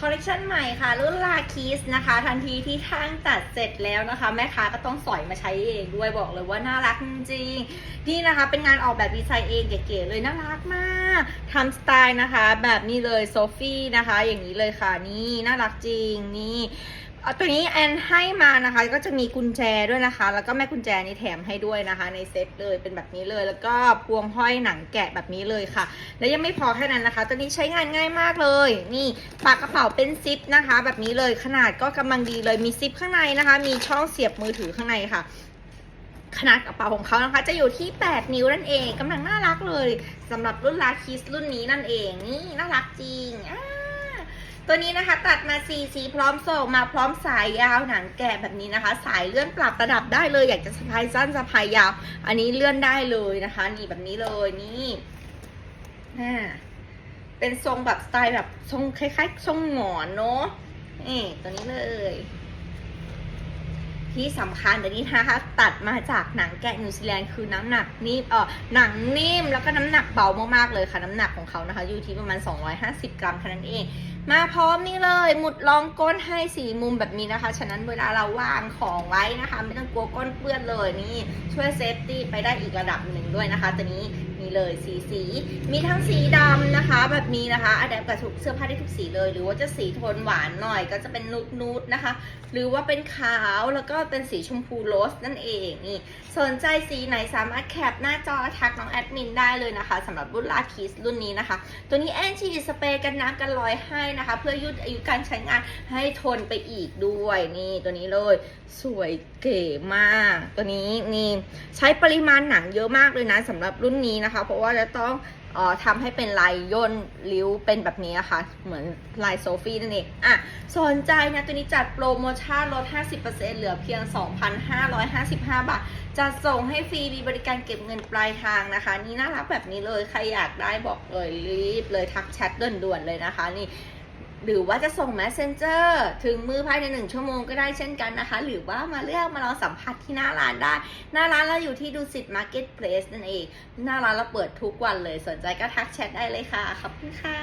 คอลเลคชันใหม่ค่ะ รุ่นลาคีสนะคะ ทันทีที่ทางตัดเสร็จแล้วนะคะ แม่ค้าก็ต้องสอยมาใช้เองด้วยบอกเลยว่าน่ารักจริงนี่นะคะ เป็นงานออกแบบดีไซน์เองเก๋ๆเลยน่ารักมากทำสไตล์นะคะ แบบนี้เลยโซฟี่นะคะ อย่างนี้เลยค่ะนี่น่ารักจริงนี่ อตัวนี้แอนให้มานะคะ ก็จะมีกุญแจด้วยนะคะ แล้วก็แม่กุญแจนี่แถมให้ด้วยนะคะ ในเซ็ตเลยเป็นแบบนี้เลย แล้วก็พวงห้อยหนังแกะแบบนี้เลยค่ะ และยังไม่พอแค่นั้นนะคะ ตัวนี้ใช้งานง่ายมากเลย นี่ปากกระเป๋าเป็นซิปนะคะ แบบนี้เลยขนาดก็กำลังดีเลยมีซิปข้างในนะคะ มีช่องเสียบมือถือข้างในค่ะขนาดกระเป๋าของเขานะคะ จะอยู่ที่ 8 นิ้วนั่นเองกำลังน่ารักเลยสำหรับรุ่นลาคิสรุ่นนี้นั่นเองนี่น่ารักจริงอ่า ตัวนี้นะคะตัดมาสีสีพร้อมส่งมาพร้อมสายยาวหนังแกะแบบนี้นะคะ สายเลื่อนปรับระดับได้เลย อยากจะสะพายสั้นสะพายยาว อันนี้เลื่อนได้เลยนะคะ นี่แบบนี้เลยนี่อ่าเป็นทรงแบบสไตล์แบบทรงคล้ายๆทรงหงอนเนาะนี่ตัวนี้เลย ที่สำคัญเดี๋ยวนี้นะคะตัดมาจากหนังแกะนิวซีแลนด์คือน้ำหนักนิ่มเออหนังนิ่มแล้วก็น้ำหนักเบามากๆเลยค่ะน้ำหนักของเขานะคะอยู่ที่ประมาณ 250 กรัมเท่นั้นเอง มาพร้อมนี่เลยหมุดรองก้นให้สีมุมแบบนี้นะคะ ฉะนั้นเวลาเราวางของไว้นะคะ ไม่ต้องกลัวก้นเปื้อนเลยนี่ช่วยเซฟตี้ไปได้อีกระดับหนึ่งด้วยนะคะตัวนี้นี่เลยสีสี มีทั้งสีดำนะคะ แบบนี้นะคะอัดแอปกับทุกเสื้อผ้าได้ทุกสีเลย หรือว่าจะสีโทนหวานหน่อยก็จะเป็นนูดนูดนะคะ หรือว่าเป็นขาวแล้วก็เป็นสีชมพูโรสนั่นเองนี่สนใจสีไหนสามารถแคปหน้าจอทักน้องแอดมินได้เลยนะคะสำหรับรุ่นลาคิสรุ่นนี้นะคะ ตัวนี้แอนชีสเปรย์กันน้ำกันรอยให้นะคะ เพื่อยืดอายุการใช้งานให้ทนไปอีกด้วยนี่ตัวนี้เลยสวยเก๋มาก ตัวนี้นี่ใช้ปริมาณหนังเยอะมากเลยนะสำหรับรุ่นนี้นะคะเพราะว่าจะต้องออทำให้เป็นลายย่นริ้วเป็นแบบนี้นะคะเหมือนลายโซฟี่นั่นเองอะสนใจนะตัวนี้จัดโปรโมชั่นลด 50%เหลือเพียง 2,555 บาท จะส่งให้ฟรีมีบริการเก็บเงินปลายทางนะคะ นี่น่ารักแบบนี้เลย ใครอยากได้บอกเลยรีบเลยทักแชทด่วนๆเลยนะคะนี่ หรือว่าจะส่ง Messenger ถึงมือภายในหนึ่งชั่วโมงก็ได้เช่นกันนะคะ หรือว่ามาเลือกมารอสัมผัสที่หน้าร้านได้ หน้าร้านเราอยู่ที่ดูสิตมาร์เก็ตเพลสนั่นเอง หน้าร้านเราเปิดทุกวันเลยสนใจก็ทักแชทได้เลยค่ะ ขอบคุณค่ะ